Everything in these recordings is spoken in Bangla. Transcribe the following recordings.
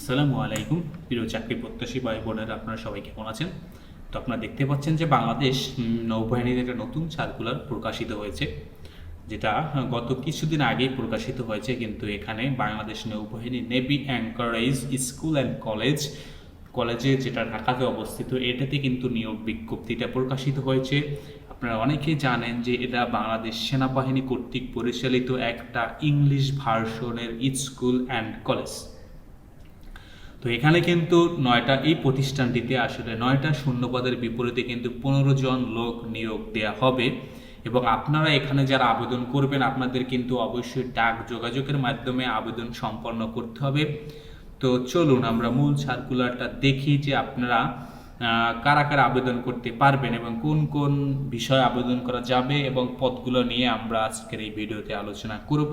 আসসালামু আলাইকুম। প্রিয় চাকরি প্রত্যাশী ভাই বোনেরা আপনারা সবাই কেমন আছেন? তো আপনারা দেখতে পাচ্ছেন যে বাংলাদেশ নৌবাহিনীর একটা নতুন সার্কুলার প্রকাশিত হয়েছে, যেটা গত কিছুদিন আগেই প্রকাশিত হয়েছে, কিন্তু এখানে বাংলাদেশ নৌবাহিনী navy anchorage school and college কলেজে যেটা ঢাকাতে অবস্থিত, এটাতে কিন্তু নিয়োগ বিজ্ঞপ্তিটা প্রকাশিত হয়েছে। আপনারা অনেকেই জানেন যে এটা বাংলাদেশ সেনাবাহিনী কর্তৃক পরিচালিত একটা ইংলিশ ভার্সনের স্কুল অ্যান্ড কলেজ তো এখানে কিন্তু নয়টা, এই প্রতিষ্ঠানটিতে আসলে নয়টা শূন্যপদের বিপরীতে কিন্তু পনেরো জন লোক নিয়োগ দেয়া হবে। এবং আপনারা এখানে যারা আবেদন করবেন, আপনাদের কিন্তু অবশ্যই ডাক যোগাযোগের মাধ্যমে আবেদন সম্পন্ন করতে হবে। তো চলুন, আমরা মূল সার্কুলারটা দেখি যে আপনারা কারা কারা আবেদন করতে পারবেন এবং কোন কোন বিষয়ে আবেদন করা যাবে এবং পদগুলো নিয়ে আমরা আজকের এই ভিডিওতে আলোচনা করব।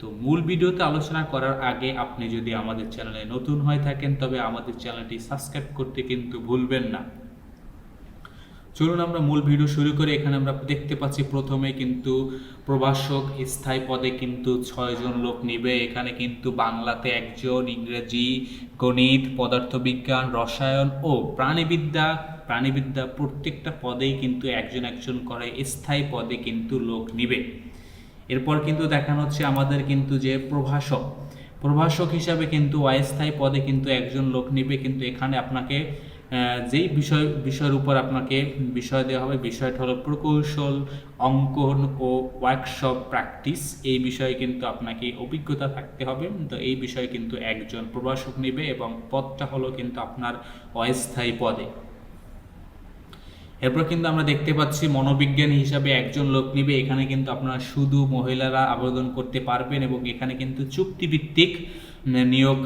তো মূল ভিডিওতে আলোচনা করার আগে আপনি যদি আমাদের চ্যানেলে নতুন হয়ে থাকেন, তবে আমাদের চ্যানেলটি সাবস্ক্রাইব করতে কিন্তু ভুলবেন না। চলুন আমরা মূল ভিডিও শুরু করে। এখানে আমরা দেখতে পাচ্ছি প্রথমে কিন্তু প্রভাষক স্থায়ী পদে কিন্তু ছয়জন লোক নিবে। এখানে কিন্তু বাংলাতে একজন ইংরেজি গণিত, পদার্থবিজ্ঞান, রসায়ন ও প্রাণীবিদ্যা প্রাণীবিদ্যা প্রত্যেকটা পদেই কিন্তু একজন একজন করে স্থায়ী পদে কিন্তু লোক নিবে। এরপর কিন্তু দেখানো হচ্ছে আমাদের কিন্তু যে প্রভাষক। প্রভাষক হিসাবে কিন্তু অস্থায়ী পদে কিন্তু একজন লোক নিবে, কিন্তু এখানে আপনাকে যেই বিষয়, বিষয়ের উপর আপনাকে বিষয় দেওয়া হবে, বিষয়টা হলো প্রকৌশল, অঙ্কন ও ওয়ার্কশপ প্র্যাকটিস এই বিষয়ে কিন্তু আপনাকে অভিজ্ঞতা থাকতে হবে। তো এই বিষয়ে কিন্তু একজন প্রভাষক নেবে এবং পদটা হলো কিন্তু আপনার অস্থায়ী পদে। এরপর কিন্তু আমরা দেখতে পাচ্ছি মনোবিজ্ঞানী হিসাবে একজন লোক নিবে। এখানে কিন্তু আপনারা শুধু মহিলারা আবেদন করতে পারবেন এবং এখানে কিন্তু চুক্তিভিত্তিক নিয়োগ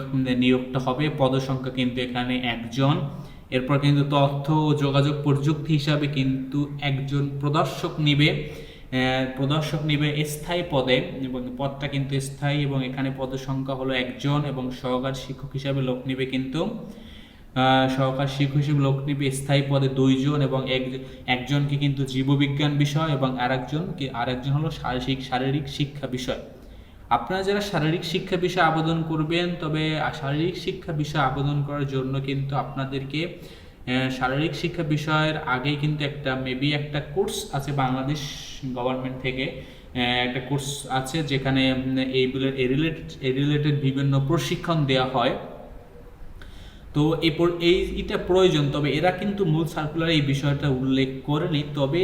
নিয়োগটা হবে। পদসংখ্যা কিন্তু এখানে একজন। এরপর কিন্তু তথ্য ও যোগাযোগ প্রযুক্তি হিসাবে কিন্তু একজন প্রদর্শক নিবে। প্রদর্শক নিবে স্থায়ী পদে এবং পদটা কিন্তু স্থায়ী এবং এখানে পদসংখ্যা হলো একজন এবং সহকার শিক্ষক হিসাবে লোক নিবে কিন্তু সহকারী শিক্ষক হিসেবে লোক নিবে স্থায়ী পদে দুইজন এবং এক- একজনকে কিন্তু জীববিজ্ঞান বিষয় এবং আরেকজন আরেকজন হলো শারীরিক শারীরিক শিক্ষা বিষয়। আপনারা যারা শারীরিক শিক্ষা বিষয়ে আবেদন করবেন, তবে শারীরিক শিক্ষা বিষয়ে আবেদন করার জন্য কিন্তু আপনাদেরকে শারীরিক শিক্ষা বিষয়ের আগেই কিন্তু একটা মেবি একটা কোর্স আছে বাংলাদেশ গভর্নমেন্ট থেকে একটা কোর্স আছে যেখানে এইগুলো এই রিলেটেড রিলেটেড বিভিন্ন প্রশিক্ষণ দেওয়া হয়। তো এই পর- এই এটা প্রয়োজন, তবে এরা কিন্তু মূল সার্কুলারে এই বিষয়টা উল্লেখ করেনি। তবে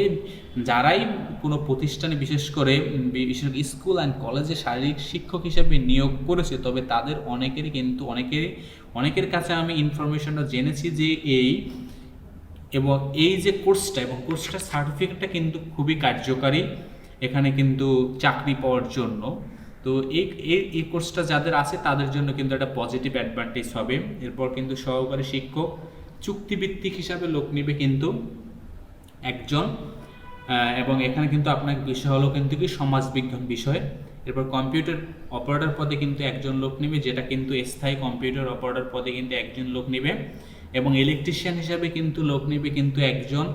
যারাই কোনো প্রতিষ্ঠানে, বিশেষ করে বিশেষ স্কুল অ্যান্ড কলেজে শারীরিক শিক্ষক হিসেবে নিয়োগ করেছে, তবে তাদের অনেকেরই কিন্তু, অনেকেরই, অনেকের কাছে আমি ইনফরমেশনটা জেনেছি যে এই এবং এই যে কোর্সটা এবং কোর্সটার সার্টিফিকেটটা কিন্তু খুবই কার্যকারী, এখানে কিন্তু চাকরি পাওয়ার জন্য। তো এই, এই- কোর্সটা যাদের আছে, তাদের জন্য কিন্তু একটা পজিটিভ অ্যাডভান্টেজ হবে। এরপর কিন্তু সহকারী শিক্ষক চুক্তিভিত্তিক হিসাবে লোক নিবে কিন্তু একজন এবং এখানে কিন্তু আপনার বিষয় হলো কিন্তু কি সমাজবিজ্ঞান বিষয়। এরপর কম্পিউটার অপারেটর পদে কিন্তু একজন লোক নেবে, যেটা কিন্তু স্থায়ী কম্পিউটার অপারেটর পদে কিন্তু একজন লোক নেবে। এবং ইলেকট্রিশিয়ান হিসাবে কিন্তু লোক নেবে কিন্তু একজন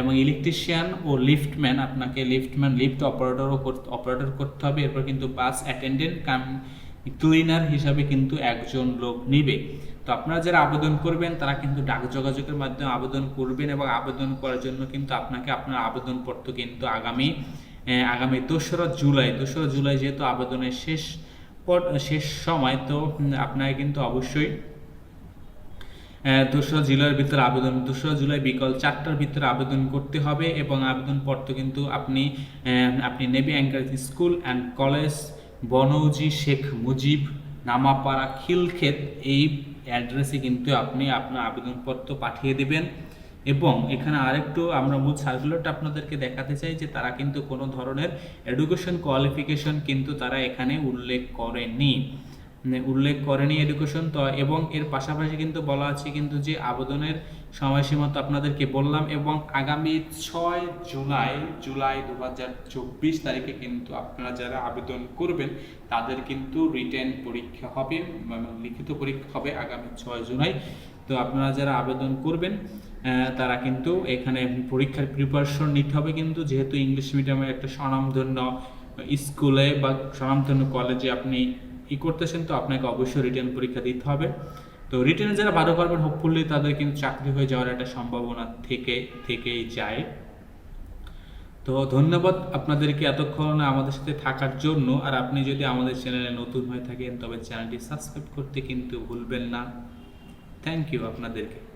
এবং ইলেকট্রিশিয়ান ও লিফটম্যান আপনাকে লিফটম্যান লিফট অপারেটরও অপারেটর করতে হবে। এরপর কিন্তু বাস অ্যাটেন্ডেন্ট কাম ক্লিনার হিসাবে কিন্তু একজন লোক নিবে। তো আপনারা যারা আবেদন করবেন, তারা কিন্তু ডাক যোগাযোগের মাধ্যমে আবেদন করবেন এবং আবেদন করার জন্য কিন্তু আপনাকে আপনার আবেদনপত্র কিন্তু আগামী আগামী দোসরা জুলাই দোসরা জুলাই যেহেতু আবেদনের শেষ শেষ সময়, তো আপনাকে কিন্তু অবশ্যই দোসরা জুলাইয়ের ভিতরে আবেদন, দোসরা জুলাই বিকাল চারটার ভিতরে আবেদন করতে হবে এবং আবেদনপত্র কিন্তু আপনি আপনি navy anchorage school and college বনৌজি, Sheikh Mujib, Namapara, Khilkhet, এই অ্যাড্রেসে কিন্তু আপনি আপনার আবেদনপত্র পাঠিয়ে দেবেন। এবং এখানে আরেকটু আমরা মূল সার্কুলারটা আপনাদেরকে দেখাতে চাই যে তারা কিন্তু কোনো ধরনের এডুকেশন কোয়ালিফিকেশন কিন্তু তারা এখানে উল্লেখ করেনি। উল্লেখ করেনি এডুকেশন তো এবং এর পাশাপাশি কিন্তু বলা আছে কিন্তু যে আবেদনের সময়সীমা তো আপনাদেরকে বললাম এবং আগামী ছয় জুলাই জুলাই দু হাজার চব্বিশ তারিখে কিন্তু আপনারা যারা আবেদন করবেন, তাদের কিন্তু রিটেন পরীক্ষা হবে এবং লিখিত পরীক্ষা হবে আগামী ছয় জুলাই। তো আপনারা যারা আবেদন করবেন তারা কিন্তু এখানে পরীক্ষার প্রিপারেশন নিতে হবে কিন্তু যেহেতু ইংলিশ মিডিয়ামের একটা স্বনামধন্য স্কুলে বা স্বনামধন্য কলেজে আপনি ই করতেছেন, তো আপনাকে অবশ্যই রিটার্ন পরীক্ষা দিতে হবে। তো রিটার্নে যারা ভালো করবেন হোপফুলি তাদের কিন্তু চাকরি হয়ে যাওয়ার একটা সম্ভাবনা থেকে, থেকেই যায়। তো ধন্যবাদ আপনাদেরকে এতক্ষণ আমাদের সাথে থাকার জন্য। আর আপনি যদি আমাদের চ্যানেলে নতুন হয়ে থাকেন, তবে চ্যানেলটি সাবস্ক্রাইব করতে কিন্তু ভুলবেন না। থ্যাংক ইউ আপনাদেরকে।